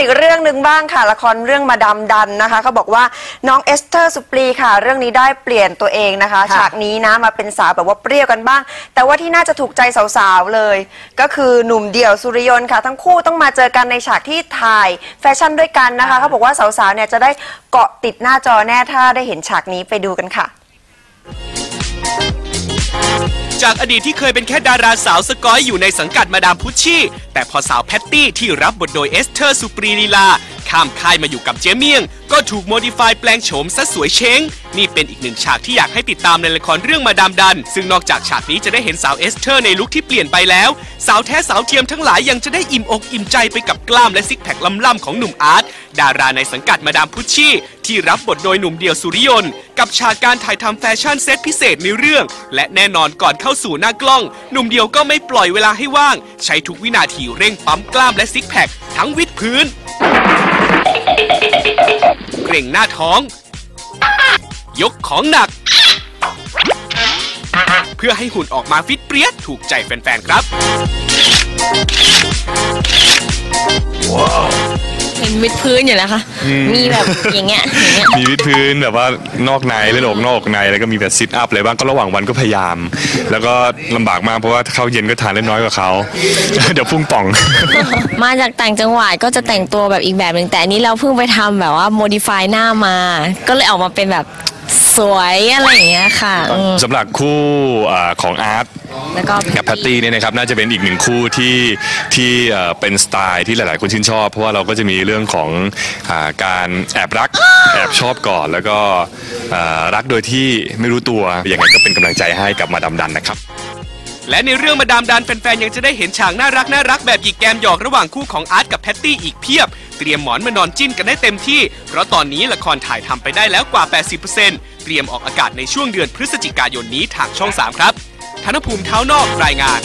อีกเรื่องหนึ่งบ้างค่ะ ละครเรื่องมาดามดันนะคะเขาบอกว่าน้องเอสเตอร์สุปรีค่ะ เรื่องนี้ได้เปลี่ยนตัวเองนะคะ ค่ะ ฉากนี้นะมาเป็นสาวแบบว่าเปรี้ยวกันบ้าง แต่ว่าที่น่าจะถูกใจสาวๆเลย ก็คือหนุ่มเดี่ยวสุริยนต์ค่ะ ทั้งคู่ต้องมาเจอกันในฉากที่ถ่ายแฟชั่นด้วยกันนะคะเขาบอกว่าสาวๆเนี่ยจะได้เกาะติดหน้าจอแน่ถ้าได้เห็นฉากนี้ไปดูกันค่ะ จากอดีตที่เคยเป็นแค่ดาราสาวสกอยอยู่ในสังกัดมาดามพุชชี่ แต่พอสาวแพตตี้ที่รับบทโดยเอสเธอร์สุปรีลีลา ข้ามค่ายมาอยู่กับเจเมียง ก็ถูกโมดิฟายแปลงโฉมซะสวยเช้ง นี่เป็นอีกหนึ่งฉากที่อยากให้ติดตามในละครเรื่องมาดามดัน ซึ่งนอกจากฉากนี้จะได้เห็นสาวเอสเธอร์ในลุคที่เปลี่ยนไปแล้ว สาวแท้สาวเทียมทั้งหลายยังจะได้อิ่มอกอิ่มใจไปกับกล้ามและซิกแพคล่ำๆของหนุ่มอาร์ตดาราในสังกัดมาดามพุชชี่ ที่รับบทโดยหนุ่มเดี่ยวสุริยนต์กับฉากการถ่ายทำแฟชั่นเซตพิเศษในเรื่อง และแน่นอนก่อนเข้าสู่หน้ากล้อง หนุ่มเดี่ยวก็ไม่ปล่อยเวลาให้ว่าง ใช้ทุกวินาทีเร่งปั๊มกล้ามและซิกแพคทั้งวิดพื้น เก่งหน้าท้อง ยกของหนัก เพื่อให้หุ่นออกมาฟิตเปรี้ยถูกใจแฟนๆ ครับเห็น วิดพื้นอยู่นะคะมีแบบอย่างเงี้ยอย่างเงี้ย มีวิดพื้นแบบว่านอกในเล่นอกนอกในแล้วก็มีแบบซิทอัพอะไรบ้างก็ระหว่างวันก็พยายาม แล้วก็ลำบากมากเพราะว่าเข้าเย็นก็ทานได้น้อยกว่าเขา เดี๋ยวพุ่งป่อง มาจากต่างจังหวัดก็จะแต่งตัวแบบอีกแบบหนึ่งแต่อันนี้เราเพิ่งไปทำแบบว่าโมดิฟายหน้ามา ก็เลยออกมาเป็นแบบสวยอะไรอย่างเงี้ยค่ะอืม สำหรับคู่อ่าของอาร์ต แล้วก็ กับแพตตี้เนี่ยนะครับน่าจะเป็นอีกหนึ่งคู่ที่ที่เอ่อเป็นสไตล์ที่หลาย ๆ คนชื่นชอบ เพราะว่าเราก็จะมีเรื่องของอาการแอบรักแอบชอบก่อน แล้วก็อ่ารักโดยที่ไม่รู้ตัวอย่างไรก็เป็นกำลังใจให้กับมาดามดันนะครับ และในเรื่องมาดามดันแฟนๆ ยังจะได้เห็นฉากน่ารักน่ารักแบบหยิกแกมหยอกระหว่างคู่ของอาร์ตกับแพตตี้อีกเพียบ เตรียมหมอนมานอนจิ้นกันได้เต็มที่ เพราะตอนนี้ละครถ่ายทำไปได้แล้วกว่า 80%เตรียมออกอากาศในช่วงเดือนพฤศจิกายนนี้ทางช่อง 3 ครับ ธนภูมิเท้านอกรายงาน